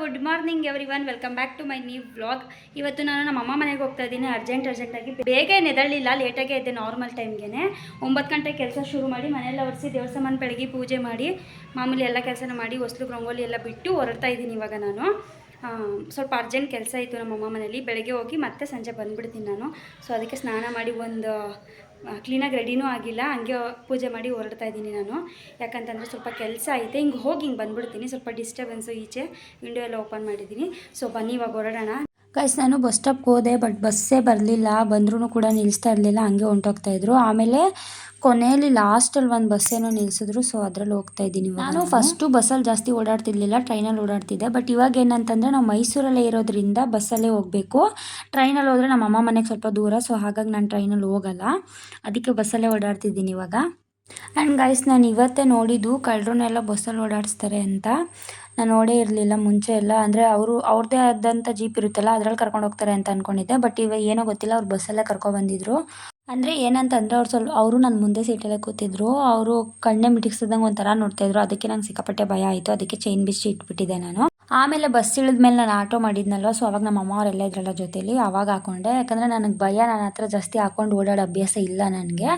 Good morning everyone welcome back to my new vlog. ಇವತ್ತು ನಾನು ನಮ್ಮ ಅಮ್ಮ ಮನೆಗೆ ಹೋಗ್ತಾ ಇದ್ದೀನಿ. ಅರ್ಜೆಂಟ್ ಅರ್ಜೆಂಟಾಗಿ ಬೇಗ ಏನು ಎದಳಿಲ್ಲ ಲೇಟಾಗೆ ಇದ್ದೆ ನಾರ್ಮಲ್ ಟೈಮ್ಗೆ ಒಂಬತ್ತು ಗಂಟೆ ಕೆಲಸ ಶುರು ಮಾಡಿ ಮನೆಯೆಲ್ಲ ಒರೆಸಿ ದೇವಸ್ಥಾನ ಬೆಳಗ್ಗೆ ಪೂಜೆ ಮಾಡಿ, ಮಾಮೂಲಿ ಎಲ್ಲ ಕೆಲಸನ ಮಾಡಿ ಹೊಸ್ಲು ರಂಗೋಲಿ ಎಲ್ಲ ಬಿಟ್ಟು ಹೊರಡ್ತಾ ಇದ್ದೀನಿ ಇವಾಗ ನಾನು. ಸ್ವಲ್ಪ ಅರ್ಜೆಂಟ್ ಕೆಲಸ ಇತ್ತು ನಮ್ಮ ಅಮ್ಮ ಮನೇಲಿ. ಬೆಳಗ್ಗೆ ಹೋಗಿ ಮತ್ತೆ ಸಂಜೆ ಬಂದುಬಿಡ್ತೀನಿ ನಾನು. ಸೊ ಅದಕ್ಕೆ ಸ್ನಾನ ಮಾಡಿ ಒಂದು ಕ್ಲೀನಾಗಿ ರೆಡಿನೂ ಆಗಿಲ್ಲ. ಹಂಗೆ ಪೂಜೆ ಮಾಡಿ ಹೊರಡ್ತಾ ಇದ್ದೀನಿ ನಾನು. ಯಾಕಂತಂದರೆ ಸ್ವಲ್ಪ ಕೆಲಸ ಐತೆ. ಹಿಂಗೆ ಹೋಗಿ ಹಿಂಗೆ ಬಂದ್ಬಿಡ್ತೀನಿ. ಸ್ವಲ್ಪ ಡಿಸ್ಟರ್ಬೆನ್ಸು ಈಚೆ ವಿಂಡೋ ಎಲ್ಲ ಓಪನ್ ಮಾಡಿದ್ದೀನಿ. ಸೊ ಬನ್ನಿ, ಇವಾಗ ಹೊರಡೋಣ. ಗೈಸ್ ನಾನು ಬಸ್ ಸ್ಟಾಪ್ಗೆ ಹೋದೆ ಬಟ್ ಬಸ್ಸೇ ಬರಲಿಲ್ಲ. ಬಂದ್ರೂ ಕೂಡ ನಿಲ್ಲಿಸ್ತಾ ಇರಲಿಲ್ಲ. ಹಂಗೆ ಹೊಂಟೋಗ್ತಾಯಿದ್ರು ಆಮೇಲೆ ಕೊನೆಯಲ್ಲಿ ಲಾಸ್ಟಲ್ಲಿ ಒಂದು ಬಸ್ಸೇನೋ ಏನೋ ನಿಲ್ಲಿಸಿದ್ರು ಸೊ ಅದ್ರಲ್ಲಿ ಹೋಗ್ತಾ ಇದ್ದೀನಿ ನಾನು ಫಸ್ಟು ಬಸ್ಸಲ್ಲಿ ಜಾಸ್ತಿ ಓಡಾಡ್ತಿರ್ಲಿಲ್ಲ. ಟ್ರೈನಲ್ಲಿ ಓಡಾಡ್ತಿದ್ದೆ. ಬಟ್ ಇವಾಗ ಏನಂತಂದರೆ, ನಾವು ಮೈಸೂರಲ್ಲೇ ಇರೋದ್ರಿಂದ ಬಸ್ಸಲ್ಲೇ ಹೋಗಬೇಕು. ಟ್ರೈನಲ್ಲಿ ಹೋದರೆ ನಮ್ಮ ಅಮ್ಮ ಮನೆಗೆ ಸ್ವಲ್ಪ ದೂರ. ಸೊ ಹಾಗಾಗಿ ನಾನು ಟ್ರೈನಲ್ಲಿ ಹೋಗಲ್ಲ. ಅದಕ್ಕೆ ಬಸ್ಸಲ್ಲೇ ಓಡಾಡ್ತಿದ್ದೀನಿ ಇವಾಗ. ಆ್ಯಂಡ್ ಗೈಸ್ ನಾನು ಇವತ್ತೇ ನೋಡಿದ್ದು ಕಳ್ಳರನ್ನೆಲ್ಲ ಬಸ್ಸಲ್ಲಿ ಓಡಾಡಿಸ್ತಾರೆ ಅಂತ. ನಾನು ನೋಡೇ ಇರಲಿಲ್ಲ, ಮುಂಚೆ ಎಲ್ಲ. ಅಂದರೆ ಅವರು ಅವ್ರದ್ದೇ ಆದಂಥ ಜೀಪ್ ಇರುತ್ತಲ್ಲ, ಅದ್ರಲ್ಲಿ ಕರ್ಕೊಂಡು ಹೋಗ್ತಾರೆ ಅಂತ ಅಂದ್ಕೊಂಡಿದ್ದೆ ಬಟ್ ಇವಾಗ ಏನೋ ಗೊತ್ತಿಲ್ಲ, ಅವ್ರು ಬಸ್ಸಲ್ಲೇ ಕರ್ಕೊಬಂದಿದ್ರು ಅಂದರೆ ಏನಂತಂದರೆ ಅವ್ರು ಸ್ವಲ್ಪ, ಅವರು ನನ್ನ ಮುಂದೆ ಸೀಟಲ್ಲೇ ಕೂತಿದ್ರು. ಅವರು ಕಣ್ಣೆ ಮಿಟಿಕ್ಸ್ದಂಗೆ ಒಂಥರ ನೋಡ್ತಾಯಿದ್ರು ಅದಕ್ಕೆ ನಂಗೆ ಸಿಕ್ಕಾಪಟ್ಟೆ ಭಯ ಆಯಿತು. ಅದಕ್ಕೆ ಚೈನ್ ಬಿಚ್ಚಿ ಇಟ್ಬಿಟ್ಟಿದ್ದೆ ನಾನು. ಆಮೇಲೆ ಬಸ್ ಇಳಿದ್ಮೇಲೆ ನಾನು ಆಟೋ ಮಾಡಿದ್ನಲ್ವ? ಸೊ ಅವಾಗ ನಮ್ಮ ಅಮ್ಮ ಅವರೆಲ್ಲ ಇದ್ರಲ್ಲ ಜೊತೆಯಲ್ಲಿ ಅವಾಗ ಹಾಕೊಂಡೆ. ಯಾಕಂದರೆ ನನಗೆ ಭಯ ನನ್ನ ಹತ್ರ ಜಾಸ್ತಿ ಹಾಕೊಂಡು ಓಡಾಡೋ ಅಭ್ಯಾಸ ಇಲ್ಲ ನನಗೆ.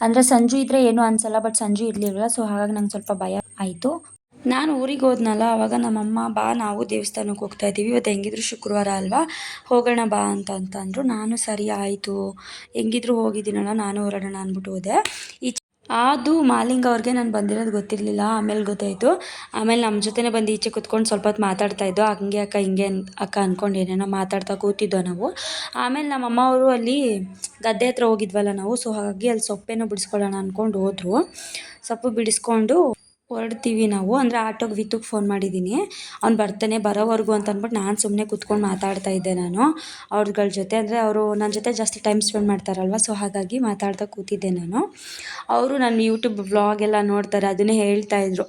ಅಂದರೆ ಸಂಜು ಇದ್ದರೆ ಏನೂ ಅನಿಸಲ್ಲ ಬಟ್ ಸಂಜು ಇರಲಿಲ್ಲ ಸೊ ಹಾಗಾಗಿ ನಂಗೆ ಸ್ವಲ್ಪ ಭಯ ಆಯಿತು. ನಾನು ಊರಿಗೆ ಹೋದ್ನಲ್ಲ, ಅವಾಗ ನಮ್ಮಮ್ಮ, ಬಾ, ನಾವು ದೇವಸ್ಥಾನಕ್ಕೆ ಹೋಗ್ತಾ ಇದ್ದೀವಿ. ಇವತ್ತು ಹೆಂಗಿದ್ರು ಶುಕ್ರವಾರ ಅಲ್ವಾ? ಹೋಗೋಣ ಬಾ ಅಂತ ಅಂತಂದರು ನಾನು ಸರಿ, ಆಯಿತು. ಹೆಂಗಿದ್ರು ಹೋಗಿದ್ದೀನಲ್ಲ, ನಾನು ಹೊರಡೋಣ ಅಂದ್ಬಿಟ್ಟು ಹೋದೆ. ಈ ಅದು ಮಾಲಿಂಗ ಅವ್ರಿಗೆ ನಾನು ಬಂದಿರೋದು ಗೊತ್ತಿರಲಿಲ್ಲ, ಆಮೇಲೆ ಗೊತ್ತಾಯಿತು. ಆಮೇಲೆ ನಮ್ಮ ಜೊತೆನೇ ಬಂದು ಈಚೆ ಕುತ್ಕೊಂಡು ಸ್ವಲ್ಪ ಹೊತ್ತು ಮಾತಾಡ್ತಾ ಇದ್ದೋ ಹಂಗೆ ಅಕ್ಕ, ಹಿಂಗೆ ಅಕ್ಕ ಅಂದ್ಕೊಂಡು ಏನೇನೋ ಮಾತಾಡ್ತಾ ಕೂತಿದ್ದೋ ನಾವು. ಆಮೇಲೆ ನಮ್ಮ ಅಮ್ಮ ಅವರು ಅಲ್ಲಿ ಗದ್ದೆ ಹತ್ರ ಹೋಗಿದ್ವಲ್ಲ ನಾವು, ಸೊ ಹಾಗಾಗಿ ಅಲ್ಲಿ ಸೊಪ್ಪೇನೋ ಬಿಡಿಸ್ಕೊಳ್ಳೋಣ ಅಂದ್ಕೊಂಡು ಹೋದರು. ಸೊಪ್ಪು ಬಿಡಿಸ್ಕೊಂಡು ಹೊರಡ್ತೀವಿ ನಾವು. ಅಂದರೆ ಆಟೋಗೆ ವಿತುಗೆ ಫೋನ್ ಮಾಡಿದ್ದೀನಿ ಅವ್ನು ಬರ್ತಾನೆ, ಬರೋವರೆಗೂ ಅಂತ ಅಂದ್ಬಿಟ್ಟು ನಾನು ಸುಮ್ಮನೆ ಕೂತ್ಕೊಂಡು ಮಾತಾಡ್ತಾ ಇದ್ದೆ ನಾನು. ಅವ್ರಗಳ ಜೊತೆ ಅಂದರೆ ಅವರು ನನ್ನ ಜೊತೆ ಜಾಸ್ತಿ ಟೈಮ್ ಸ್ಪೆಂಡ್ ಮಾಡ್ತಾರಲ್ವ, ಸೊ ಹಾಗಾಗಿ ಮಾತಾಡ್ತಾ ಕೂತಿದ್ದೆ ನಾನು. ಅವರು ನನ್ನ ಯೂಟ್ಯೂಬ್ ವ್ಲಾಗ್ ಎಲ್ಲ ನೋಡ್ತಾರೆ, ಅದನ್ನೇ ಹೇಳ್ತಾ ಇದ್ರು.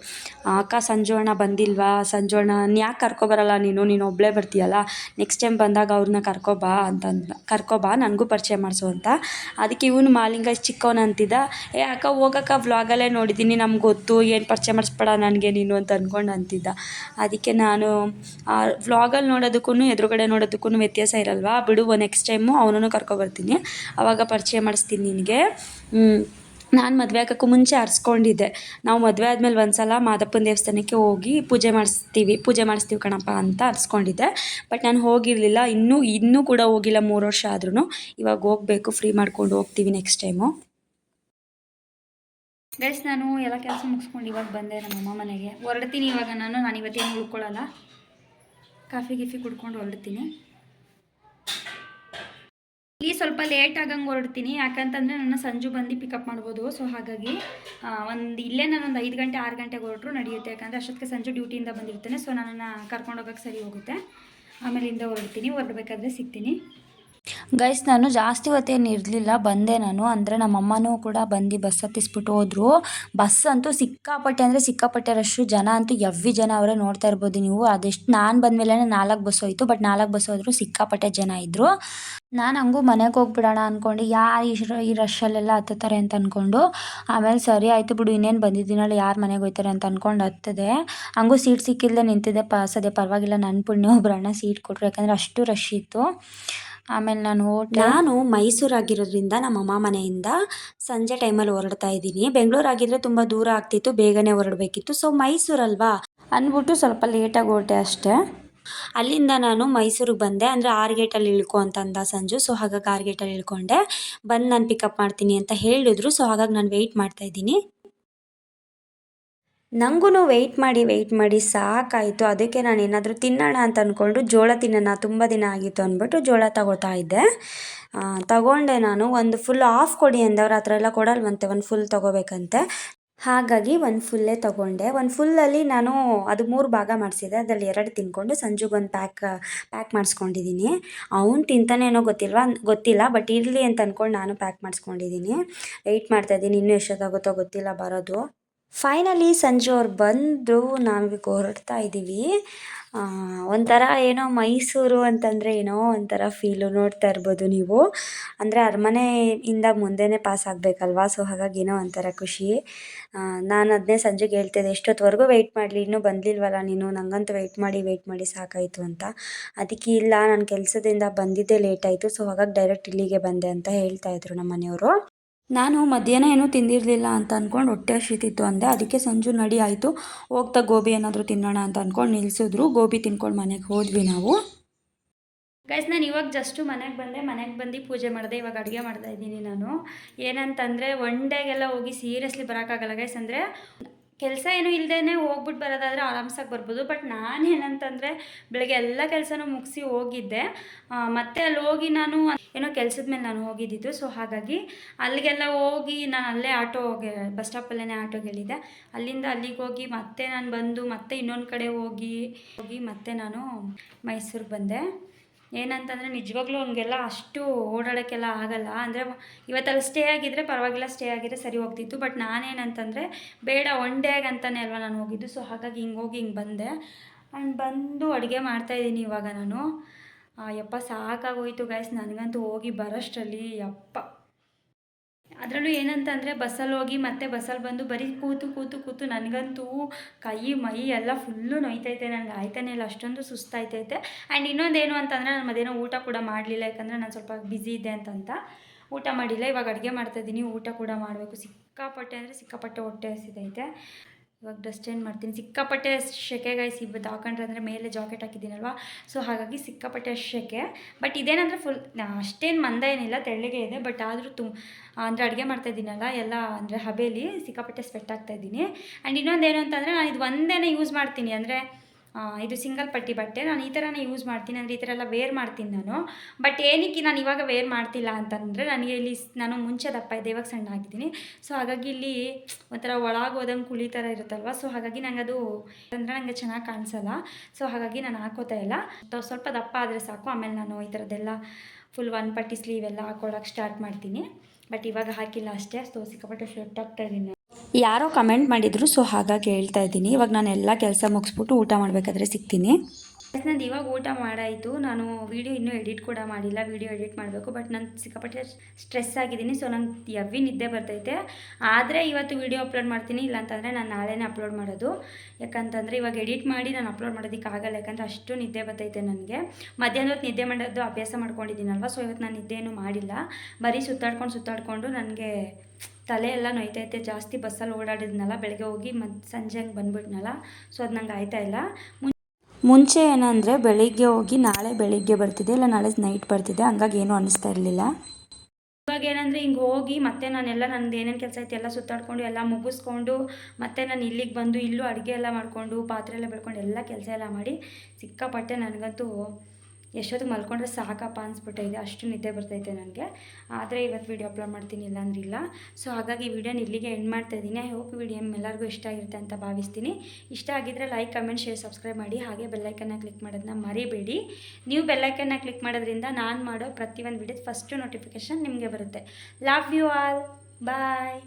ಅಕ್ಕ ಸಂಜೋಣ ಬಂದಿಲ್ವಾ? ಸಂಜೋಣ ಯಾಕೆ ಕರ್ಕೊಬರಲ್ಲ ನೀನು? ನೀನು ಒಬ್ಬಳೇ ಬರ್ತೀಯಲ್ಲ? ನೆಕ್ಸ್ಟ್ ಟೈಮ್ ಬಂದಾಗ ಅವ್ರನ್ನ ಕರ್ಕೊಬಾ ಅಂತಂದ ಕರ್ಕೊಬಾ ನನಗೂ ಪರಿಚಯ ಮಾಡಿಸು ಅಂತ. ಅದಕ್ಕೆ ಇವನು ಮಾಲಿಂಗ ಚಿಕ್ಕವನು ಅಂತಿದ್ದ. ಏ, ಅಕ್ಕ, ಹೋಗಕ್ಕ ವ್ಲಾಗಲ್ಲೇ ನೋಡಿದ್ದೀನಿ ನಮ್ಗೆ ಗೊತ್ತು, ಏನು ಪರಿಚಯ ಮಾಡಿಸ್ಬೇಡ ನನಗೆ ನೀನು ಅಂತ ಅಂದ್ಕೊಂಡು ಅಂತಿದ್ದ. ಅದಕ್ಕೆ ನಾನು ವ್ಲಾಗಲ್ಲಿ ನೋಡೋದಕ್ಕೂ ಎದುರುಗಡೆ ನೋಡೋದಕ್ಕೂ ವ್ಯತ್ಯಾಸ ಇರಲ್ವಾ? ಬಿಡು ನೆಕ್ಸ್ಟ್ ಟೈಮು ಅವನನ್ನು ಕರ್ಕೊಬರ್ತೀನಿ. ಆವಾಗ ಪರಿಚಯ ಮಾಡಿಸ್ತೀನಿ ನಿನಗೆ. ನಾನು ಮದುವೆ ಆಗೋಕ್ಕೂ ಮುಂಚೆ ಅರ್ಸ್ಕೊಂಡಿದ್ದೆ ನಾವು ಮದುವೆ ಆದಮೇಲೆ ಒಂದು ಸಲ ಮಾದಪ್ಪನ ದೇವಸ್ಥಾನಕ್ಕೆ ಹೋಗಿ ಪೂಜೆ ಮಾಡಿಸ್ತೀವಿ. ಪೂಜೆ ಮಾಡಿಸ್ತೀವಿ ಕಣಪ್ಪ ಅಂತ ಅರ್ಸ್ಕೊಂಡಿದ್ದೆ ಬಟ್ ನಾನು ಹೋಗಿರಲಿಲ್ಲ. ಇನ್ನೂ ಇನ್ನೂ ಕೂಡ ಹೋಗಿಲ್ಲ ಮೂರು ವರ್ಷ ಆದ್ರೂ ಇವಾಗ ಹೋಗಬೇಕು ಫ್ರೀ ಮಾಡ್ಕೊಂಡು ಹೋಗ್ತೀವಿ ನೆಕ್ಸ್ಟ್ ಟೈಮು ಗೈಸ್ ನಾನು ಎಲ್ಲ ಕೆಲಸ ಮುಗಿಸ್ಕೊಂಡು ಇವಾಗ ಬಂದೆ ನಮ್ಮಮ್ಮ ಮನೆಗೆ. ಹೊರಡ್ತೀನಿ ಇವಾಗ ನಾನು ನಾನು ಇವತ್ತೇನು ಉಳ್ಕೊಳ್ಳಲ್ಲ ಕಾಫಿ ಗಿಫಿ ಕುಡ್ಕೊಂಡು ಹೊರಡ್ತೀನಿ. ಇಲ್ಲಿ ಸ್ವಲ್ಪ ಲೇಟ್ ಆಗಂಗೆ ಹೊರಡ್ತೀನಿ, ಯಾಕಂತಂದರೆ ನನ್ನ ಸಂಜು ಬಂದು ಪಿಕಪ್ ಮಾಡ್ಬೋದು. ಸೊ ಹಾಗಾಗಿ ಒಂದು ಇಲ್ಲೇ ನಾನು ಒಂದು ಐದು ಗಂಟೆ, ಆರು ಗಂಟೆಗೆ ಹೊರಟ್ರು ನಡೆಯುತ್ತೆ. ಯಾಕಂದರೆ ಅಷ್ಟೊತ್ತಿಗೆ ಸಂಜು ಡ್ಯೂಟಿಯಿಂದ ಬಂದಿರ್ತೇನೆ ಸೊ ನನ್ನನ್ನು ಕರ್ಕೊಂಡು ಹೋಗೋಕ್ಕೆ ಸರಿ ಹೋಗುತ್ತೆ. ಆಮೇಲಿಂದ ಹೊರಡ್ತೀನಿ, ಹೊರಡ್ಬೇಕಾದ್ರೆ ಸಿಗ್ತೀನಿ. ಗೈಸ್ ನಾನು ಜಾಸ್ತಿ ಹೊತ್ತೇನು ಇರಲಿಲ್ಲ. ಬಂದೆ ನಾನು. ಅಂದರೆ ನಮ್ಮಮ್ಮನೂ ಕೂಡ ಬಂದು ಬಸ್ ಹತ್ತಿಸ್ಬಿಟ್ಟು ಹೋದರು. ಬಸ್ ಅಂತೂ ಸಿಕ್ಕಾಪಟ್ಟೆ ಅಂದರೆ ಸಿಕ್ಕಾಪಟ್ಟೆ ರಶ್ಶು ಜನ ಅಂತೂ ಎವ್ವಿ ಜನ ಅವರೇ ನೋಡ್ತಾ ಇರ್ಬೋದು ನೀವು. ಅದೆಷ್ಟು ನಾನು ಬಂದಮೇಲೆ ನಾಲ್ಕು ಬಸ್ ಹೋಯಿತು. ಬಟ್ ನಾಲ್ಕು ಬಸ್ ಹೋದರೂ ಸಿಕ್ಕಾಪಟ್ಟೆ ಜನ ಇದ್ದರು ನಾನು ಹಂಗೂ ಮನೆಗೆ ಹೋಗ್ಬಿಡೋಣ ಅಂದ್ಕೊಂಡು ಯಾರು ಈ ರಶ್ಶಲ್ಲೆಲ್ಲ ಈ ರಶಲ್ಲೆಲ್ಲ ಹತ್ತುತ್ತಾರೆ ಅಂತ ಅಂದ್ಕೊಂಡು ಆಮೇಲೆ ಸರಿ ಆಯಿತು ಬಿಡು, ಇನ್ನೇನು ಬಂದಿದ್ದೀನಲ್ಲ, ಯಾರು ಮನೆಗೆ ಹೋಗ್ತಾರೆ ಅಂತ ಅಂದ್ಕೊಂಡು ಹತ್ತದೆ. ಹಂಗೂ ಸೀಟ್ ಸಿಕ್ಕಿಲ್ಲದೆ ನಿಂತಿದ್ದೆ. ಪಾಸ್ ಅದೇ ಪರವಾಗಿಲ್ಲ ನನ್ನ ಪುಣ್ಯ ಒಬ್ಬರಣ್ಣ ಸೀಟ್ ಕೊಟ್ಟರು ಯಾಕಂದರೆ ಅಷ್ಟು ರಶ್ ಇತ್ತು. ಆಮೇಲೆ ನಾನು ನಾನು ಮೈಸೂರಾಗಿರೋದ್ರಿಂದ ನಮ್ಮ ಅಮ್ಮ ಮನೆಯಿಂದ ಸಂಜೆ ಟೈಮಲ್ಲಿ ಹೊರಡ್ತಾ ಇದ್ದೀನಿ. ಬೆಂಗಳೂರಾಗಿದ್ರೆ ತುಂಬ ದೂರ ಆಗ್ತಿತ್ತು ಬೇಗನೆ ಹೊರಡಬೇಕಿತ್ತು. ಸೊ ಮೈಸೂರಲ್ವಾ? ಅಂದ್ಬಿಟ್ಟು ಸ್ವಲ್ಪ ಲೇಟಾಗಿ ಹೊರಟೆ ಅಷ್ಟೇ. ಅಲ್ಲಿಂದ ನಾನು ಮೈಸೂರಿಗೆ ಬಂದೆ. ಅಂದರೆ ಆರು ಗೇಟಲ್ಲಿ ಇಳ್ಕೊ ಅಂತ ಅಂದ ಸಂಜು. ಸೊ ಹಾಗಾಗಿ ಆರು ಗೇಟಲ್ಲಿ ಇಳ್ಕೊಂಡೆ. ಬಂದು ನಾನು ಪಿಕಪ್ ಮಾಡ್ತೀನಿ ಅಂತ ಹೇಳಿದ್ರು. ಸೊ ಹಾಗಾಗಿ ನಾನು ವೆಯ್ಟ್ ಮಾಡ್ತಾ ಇದ್ದೀನಿ. ನನಗೂ ವೆಯ್ಟ್ ಮಾಡಿ ವೆಯ್ಟ್ ಮಾಡಿ ಸಾಕಾಯಿತು. ಅದಕ್ಕೆ ನಾನು ಏನಾದರೂ ತಿನ್ನೋಣ ಅಂತ ಅಂದ್ಕೊಂಡು ಜೋಳ ತಿನ್ನೋಣ, ತುಂಬ ದಿನ ಆಗಿತ್ತು ಅಂದ್ಬಿಟ್ಟು ಜೋಳ ತಗೋತಾ ಇದ್ದೆ. ತಗೊಂಡೆ ನಾನು. ಒಂದು ಫುಲ್ ಆಫ್ ಕೊಡಿ ಅಂದವ್ರ ಆ ಥರ ಎಲ್ಲ ಕೊಡಲ್ವಂತೆ. ಒಂದು ಫುಲ್ ತೊಗೋಬೇಕಂತೆ. ಹಾಗಾಗಿ ಒಂದು ಫುಲ್ಲೇ ತೊಗೊಂಡೆ. ಒಂದು ಫುಲ್ಲಲ್ಲಿ ನಾನು ಅದು ಮೂರು ಭಾಗ ಮಾಡಿಸಿದೆ. ಅದರಲ್ಲಿ ಎರಡು ತಿನ್ಕೊಂಡು ಸಂಜುಗೊಂದು ಪ್ಯಾಕ್ ಪ್ಯಾಕ್ ಮಾಡಿಸ್ಕೊಂಡಿದ್ದೀನಿ. ಅವನು ತಿಂತಾನೇನೋ ಗೊತ್ತಿಲ್ವಾ? ಗೊತ್ತಿಲ್ಲ ಬಟ್ ಇರಲಿ ಅಂತ ಅಂದ್ಕೊಂಡು ನಾನು ಪ್ಯಾಕ್ ಮಾಡಿಸ್ಕೊಂಡಿದ್ದೀನಿ. ವೆಯ್ಟ್ ಮಾಡ್ತಾಯಿದ್ದೀನಿ ಇನ್ನೂ ಎಷ್ಟೊತ್ತಾಗುತ್ತೋ ಗೊತ್ತಿಲ್ಲ, ಬರೋದು. ಫೈನಲಿ ಸಂಜು ಅವ್ರು ಬಂದರು ನಾವೀಗ ಹೊರಡ್ತಾ ಇದ್ದೀವಿ ಒಂಥರ ಏನೋ ಮೈಸೂರು ಅಂತಂದರೆ ಏನೋ ಒಂಥರ ಫೀಲು ನೋಡ್ತಾ ಇರ್ಬೋದು ನೀವು. ಅಂದರೆ ಅರಮನೆಯಿಂದ ಮುಂದೆನೇ ಪಾಸ್ ಆಗಬೇಕಲ್ವಾ? ಸೊ ಹಾಗಾಗಿ ಏನೋ ಒಂಥರ ಖುಷಿ. ನಾನು ಅದನ್ನೇ ಸಂಜೆಗೆ ಹೇಳ್ತಿದ್ದೆ ಎಷ್ಟೊತ್ತವರೆಗೂ ವೆಯ್ಟ್ ಮಾಡಲಿ, ಇನ್ನೂ ಬಂದಿಲ್ವಲ್ಲ ನೀನು? ನನಗಂತೂ ವೆಯ್ಟ್ ಮಾಡಿ ವೆಯ್ಟ್ ಮಾಡಿ ಸಾಕಾಯಿತು ಅಂತ. ಅದಕ್ಕೆ ಇಲ್ಲ, ನಾನು ಕೆಲಸದಿಂದ ಬಂದಿದ್ದೇ ಲೇಟ್ ಆಯಿತು. ಸೊ ಹಾಗಾಗಿ ಡೈರೆಕ್ಟ್ ಇಲ್ಲಿಗೆ ಬಂದೆ ಅಂತ ಹೇಳ್ತಾ ಇದ್ರು ನಮ್ಮ ಮನೆಯವರು ನಾನು ಮಧ್ಯಾಹ್ನ ಏನೂ ತಿಂದಿರಲಿಲ್ಲ ಅಂತ ಅಂದ್ಕೊಂಡು ಹೊಟ್ಟೆ ಹಸಿತಿತ್ತು ಅಂದೆ. ಅದಕ್ಕೆ ಸಂಜು ನಡಿ ಆಯಿತು. ಹೋಗ್ತಾ ಗೋಬಿ ಏನಾದರೂ ತಿನ್ನೋಣ ಅಂತ ಅಂದ್ಕೊಂಡು ನಿಲ್ಲಿಸಿದ್ರು ಗೋಬಿ ತಿನ್ಕೊಂಡು ಮನೆಗೆ ಹೋದ್ವಿ ನಾವು. ಗೈಸ್ ನಾನು ಇವಾಗ ಜಸ್ಟು ಮನೆಗೆ ಬಂದೆ. ಮನೆಗೆ ಬಂದು ಪೂಜೆ ಮಾಡಿದೆ. ಇವಾಗ ಅಡುಗೆ ಮಾಡ್ತಾ ಇದ್ದೀನಿ ನಾನು. ಏನಂತಂದರೆ ಒನ್ ಡೇಗೆಲ್ಲ ಹೋಗಿ ಸೀರಿಯಸ್ಲಿ ಬರೋಕ್ಕಾಗಲ್ಲ ಗೈಸ್ ಅಂದರೆ ಕೆಲಸ ಏನೂ ಇಲ್ಲದೇ ಹೋಗ್ಬಿಟ್ಟು ಬರೋದಾದರೆ ಆರಾಮ್ಸಾಗಿ ಬರ್ಬೋದು. ಬಟ್ ನಾನು ಏನಂತಂದರೆ ಬೆಳಗ್ಗೆ ಎಲ್ಲ ಕೆಲಸನೂ ಮುಗಿಸಿ ಹೋಗಿದ್ದೆ. ಮತ್ತೆ ಅಲ್ಲಿ ಹೋಗಿ ನಾನು ಏನೋ ಕೆಲಸದ ಮೇಲೆ ನಾನು ಹೋಗಿದ್ದಿದ್ದು. ಸೊ, ಹಾಗಾಗಿ ಅಲ್ಲಿಗೆಲ್ಲ ಹೋಗಿ ನಾನು ಅಲ್ಲೇ ಆಟೋಗೆ ಬಸ್ ಸ್ಟಾಪಲ್ಲೇ ಆಟೋ ಹೇಳಿದ್ದೆ ಅಲ್ಲಿಂದ ಅಲ್ಲಿಗೆ ಹೋಗಿ ಮತ್ತೆ ನಾನು ಬಂದು ಮತ್ತೆ ಇನ್ನೊಂದು ಕಡೆ ಹೋಗಿ ಹೋಗಿ ಮತ್ತೆ ನಾನು ಮೈಸೂರಿಗೆ ಬಂದೆ. ಏನಂತಂದರೆ ನಿಜವಾಗ್ಲೂ ಹಂಗೆಲ್ಲ ಅಷ್ಟು ಓಡಾಡೋಕ್ಕೆಲ್ಲ ಆಗಲ್ಲ. ಅಂದರೆ ಇವತ್ತಲ್ಲಿ ಸ್ಟೇ ಆಗಿದ್ದರೆ ಪರವಾಗಿಲ್ಲ ಸ್ಟೇ ಆಗಿದ್ರೆ ಸರಿ ಹೋಗ್ತಿತ್ತು. ಬಟ್ ನಾನೇನಂತಂದರೆ ಬೇಡ ಒನ್ ಡೇಗೆ ಅಂತಲೇ ಅಲ್ವಾ ನಾನು ಹೋಗಿದ್ದು. ಸೊ ಹಾಗಾಗಿ ಹಿಂಗೆ ಹೋಗಿ ಹಿಂಗೆ ಬಂದೆ. ಆ್ಯಂಡ್ ಬಂದು ಅಡುಗೆ ಮಾಡ್ತಾಯಿದ್ದೀನಿ ಇವಾಗ ನಾನು. ಯಪ್ಪ ಸಾಕಾಗೋಯ್ತು ಗೈಸ್ ನನಗಂತೂ ಹೋಗಿ ಬರೋಷ್ಟರಲ್ಲಿ ಯಪ್ಪ. ಅದರಲ್ಲೂ ಏನಂತಂದರೆ ಬಸ್ಸಲ್ಲಿ ಹೋಗಿ ಮತ್ತೆ ಬಸ್ಸಲ್ಲಿ ಬಂದು ಬರೀ ಕೂತು ಕೂತು ಕೂತು ನನಗಂತೂ ಕೈ, ಮೈ ಎಲ್ಲ ಫುಲ್ಲು ನೋಯ್ತೈತೆ. ನನಗೆ ಆಯ್ತಾನೆ ಇಲ್ಲ. ಅಷ್ಟೊಂದು ಸುಸ್ತಾಯ್ತೈತೆ. ಆ್ಯಂಡ್ ಇನ್ನೊಂದೇನು ಅಂತಂದರೆ ನಾನು ಮಧ್ಯಾಹ್ನ ಊಟ ಕೂಡ ಮಾಡಲಿಲ್ಲ. ಯಾಕಂದರೆ ನಾನು ಸ್ವಲ್ಪ ಬ್ಯುಸಿ ಇದ್ದೆ ಅಂತಂತ. ಊಟ ಮಾಡಿಲ್ಲ. ಇವಾಗ ಅಡುಗೆ ಮಾಡ್ತಾಯಿದ್ದೀನಿ ಊಟ ಕೂಡ ಮಾಡಬೇಕು. ಸಿಕ್ಕಾಪಟ್ಟೆ ಅಂದರೆ ಸಿಕ್ಕಾಪಟ್ಟೆ ಹೊಟ್ಟೆ ಹಸಿದೈತೆ ಇವಾಗ ಡಸ್ಟ್ ಚೇಂಜ್ ಮಾಡ್ತೀನಿ. ಸಿಕ್ಕಾಪಟ್ಟೆ ಶೆಕೆ ಗೈಸ್ ಇವತ್ತು ಹಾಕೊಂಡ್ರೆ ಅಂದರೆ ಮೇಲೆ ಜಾಕೆಟ್ ಹಾಕಿದ್ದೀನಲ್ವಾ? ಸೊ ಹಾಗಾಗಿ ಸಿಕ್ಕಾಪಟ್ಟೆ ಶೆಕೆ ಬಟ್ ಇದೇನಂದರೆ ಫುಲ್ ಅಷ್ಟೇನು ಮಂದ ಏನಿಲ್ಲ, ತೆಳ್ಳಗೆ ಇದೆ. ಬಟ್ ಆದರೂ ತುಂಬ ಅಂದರೆ ಅಡುಗೆ ಮಾಡ್ತಾಯಿದ್ದೀನಲ್ಲ ಎಲ್ಲ ಅಂದರೆ ಹಬೇಲಿ ಸಿಕ್ಕಾಪಟ್ಟೆ ಸ್ವೆಟ್ ಆಗ್ತಾಯಿದ್ದೀನಿ ಆ್ಯಂಡ್ ಇನ್ನೊಂದೇನು ಅಂತಂದರೆ ನಾನು ಇದು ಒಂದೇನೇ ಯೂಸ್ ಮಾಡ್ತೀನಿ. ಅಂದರೆ ಇದು ಸಿಂಗಲ್ ಪಟ್ಟಿ ಬಟ್ಟೆ. ನಾನು ಈ ಥರನೇ ಯೂಸ್ ಮಾಡ್ತೀನಿ, ಅಂದರೆ ಈ ಥರ ಎಲ್ಲ ವೇರ್ ಮಾಡ್ತೀನಿ ನಾನು. ಬಟ್ ಏನಕ್ಕೆ ನಾನು ಇವಾಗ ವೇರ್ ಮಾಡ್ತಿಲ್ಲ ಅಂತಂದರೆ ನನಗೆ ಇಲ್ಲಿ ನಾನು ಮುಂಚೆ ದಪ್ಪ ಇದೆ ಇವಾಗ ಸಣ್ಣ ಆಗಿದ್ದೀನಿ. ಸೊ ಹಾಗಾಗಿ ಇಲ್ಲಿ ಒಂಥರ ಒಳಗೋದಂಗೆ ಕುಳಿ ಥರ ಇರುತ್ತಲ್ವ? ಸೊ ಹಾಗಾಗಿ ನಂಗೆ ಅದು ಅಂದರೆ ನನಗೆ ಚೆನ್ನಾಗಿ ಕಾಣಿಸಲ್ಲ. ಸೊ ಹಾಗಾಗಿ ನಾನು ಹಾಕೋತಾ ಇಲ್ಲ. ಸ್ವಲ್ಪ ದಪ್ಪ ಆದರೆ ಸಾಕು. ಆಮೇಲೆ ನಾನು ಈ ಥರದ್ದೆಲ್ಲ ಫುಲ್ ಒನ್ ಪಟ್ಟಿ ಸ್ಲೀವ್ ಎಲ್ಲ ಹಾಕೊಳ್ಳೋಕೆ ಸ್ಟಾರ್ಟ್ ಮಾಡ್ತೀನಿ. ಬಟ್ ಇವಾಗ ಹಾಕಿಲ್ಲ ಅಷ್ಟೇ. ಸೊ ಸಿಕ್ಕಾಪಟ್ಟೆ ಶರ್ಟ್ ಆಗ್ತಾ ಇದ್ದೀನಿ ಯಾರೋ ಕಮೆಂಟ್ ಮಾಡಿದ್ರು ಸೊ ಹಾಗಾಗಿ ಹೇಳ್ತಾ ಇದ್ದೀನಿ. ಇವಾಗ ನಾನು ಎಲ್ಲ ಕೆಲಸ ಮುಗಿಸ್ಬಿಟ್ಟು ಊಟ ಮಾಡಬೇಕಾದ್ರೆ ಸಿಗ್ತೀನಿ. ನಂದು ಇವಾಗ ಊಟ ಮಾಡಾಯಿತು, ನಾನು ವೀಡಿಯೋ ಇನ್ನೂ ಎಡಿಟ್ ಕೂಡ ಮಾಡಿಲ್ಲ ವೀಡಿಯೋ ಎಡಿಟ್ ಮಾಡಬೇಕು ಬಟ್ ನಾನು ಸಿಕ್ಕಾಪಟ್ಟೆ ಸ್ಟ್ರೆಸ್ ಆಗಿದ್ದೀನಿ ಸೊ ನಂಗೆ ಯವ್ವಿ ನಿದ್ದೆ ಬರ್ತೈತೆ. ಆದರೆ ಇವತ್ತು ವೀಡಿಯೋ ಅಪ್ಲೋಡ್ ಮಾಡ್ತೀನಿ, ಇಲ್ಲಾಂತಂದರೆ ನಾನು ನಾಳೆನೇ ಅಪ್ಲೋಡ್ ಮಾಡೋದು. ಯಾಕಂತಂದರೆ ಇವಾಗ ಎಡಿಟ್ ಮಾಡಿ ನಾನು ಅಪ್ಲೋಡ್ ಮಾಡೋದಕ್ಕೆ ಆಗಲ್ಲ, ಯಾಕಂದರೆ ಅಷ್ಟು ನಿದ್ದೆ ಬರ್ತೈತೆ ನನಗೆ. ಮಧ್ಯಾಹ್ನ ಹೊತ್ತು ನಿದ್ದೆ ಮಾಡೋದು ಅಭ್ಯಾಸ ಮಾಡ್ಕೊಂಡಿದ್ದೀನಲ್ವ ಸೊ ಇವತ್ತು ನಾನು ನಿದ್ದೆನೂ ಮಾಡಿಲ್ಲ. ಬರೀ ಸುತ್ತಾಡ್ಕೊಂಡು ಸುತ್ತಾಡಿಕೊಂಡು ನನಗೆ ತಲೆ ಎಲ್ಲ ನೋಯ್ತೈತೆ, ಜಾಸ್ತಿ ಬಸ್ಸಲ್ಲಿ ಓಡಾಡಿದ್ನಲ್ಲ, ಬೆಳಗ್ಗೆ ಹೋಗಿ ಮತ್ತು ಸಂಜೆ ಹಂಗೆ ಬಂದ್ಬಿಟ್ನಲ್ಲ ಸೊ ಅದು ನಂಗೆ ಆಯ್ತಾ ಇಲ್ಲ. ಮುಂಚೆ ಏನಂದರೆ ಬೆಳಿಗ್ಗೆ ಹೋಗಿ ನಾಳೆ ಬೆಳಿಗ್ಗೆ ಬರ್ತಿದ್ದೆ ಇಲ್ಲ ನಾಳೆ ನೈಟ್ ಬರ್ತಿದ್ದೆ ಹಂಗಾಗಿ ಏನೂ ಅನ್ನಿಸ್ತಾ ಇರಲಿಲ್ಲ. ಇವಾಗ ಏನಂದರೆ ಹಿಂಗೆ ಹೋಗಿ ಮತ್ತೆ ನಾನೆಲ್ಲ ನಂದು ಏನೇನು ಕೆಲಸ ಐತೆ ಎಲ್ಲ ಸುತ್ತಾಡ್ಕೊಂಡು ಎಲ್ಲ ಮುಗಿಸ್ಕೊಂಡು ಮತ್ತೆ ನಾನು ಇಲ್ಲಿಗೆ ಬಂದು ಇಲ್ಲೂ ಅಡುಗೆ ಎಲ್ಲ ಮಾಡಿಕೊಂಡು ಪಾತ್ರೆ ಎಲ್ಲ ಬೆಳ್ಕೊಂಡು ಎಲ್ಲ ಕೆಲಸ ಎಲ್ಲ ಮಾಡಿ ಸಿಕ್ಕಾಪಟ್ಟೆ ನನಗಂತೂ ಎಷ್ಟೊತ್ತಿಗೆ ಮಲ್ಕೊಂಡ್ರೆ ಸಾಕಪ್ಪ ಅನ್ಸ್ಬಿಟ್ಟೈತೆ ಅಷ್ಟು ನಿದ್ದೆ ಬರ್ತೈತೆ ನನಗೆ. ಆದರೆ ಇವತ್ತು ವೀಡಿಯೋ ಅಪ್ಲೋಡ್ ಮಾಡ್ತೀನಿ ಇಲ್ಲ. ಅಂದ್ರಿಲ್ಲ ಸೊ ಹಾಗಾಗಿ ಈ ವಿಡಿಯೋನ ಇಲ್ಲಿಗೆ ಎಂಡ್ ಮಾಡ್ತಾ ಇದ್ದೀನಿ. ಐ ಹೋಪ್ ವಿಡಿಯೋ ಎಲ್ಲರಿಗೂ ಇಷ್ಟ ಆಗಿರುತ್ತೆ ಅಂತ ಭಾವಿಸ್ತೀನಿ. ಇಷ್ಟ ಆಗಿದ್ದರೆ ಲೈಕ್ ಕಮೆಂಟ್ ಶೇರ್ ಸಬ್ಸ್ಕ್ರೈಬ್ ಮಾಡಿ. ಹಾಗೆ ಬೆಲ್ಲೈಕನ್ನ ಕ್ಲಿಕ್ ಮಾಡೋದನ್ನ ಮರಿಬೇಡಿ. ನೀವು ಬೆಲ್ಲೈಕನ್ನ ಕ್ಲಿಕ್ ಮಾಡೋದ್ರಿಂದ ನಾನು ಮಾಡೋ ಪ್ರತಿಯೊಂದು ವಿಡಿಯೋದ ಫಸ್ಟು ನೋಟಿಫಿಕೇಷನ್ ನಿಮಗೆ ಬರುತ್ತೆ. Love you all bye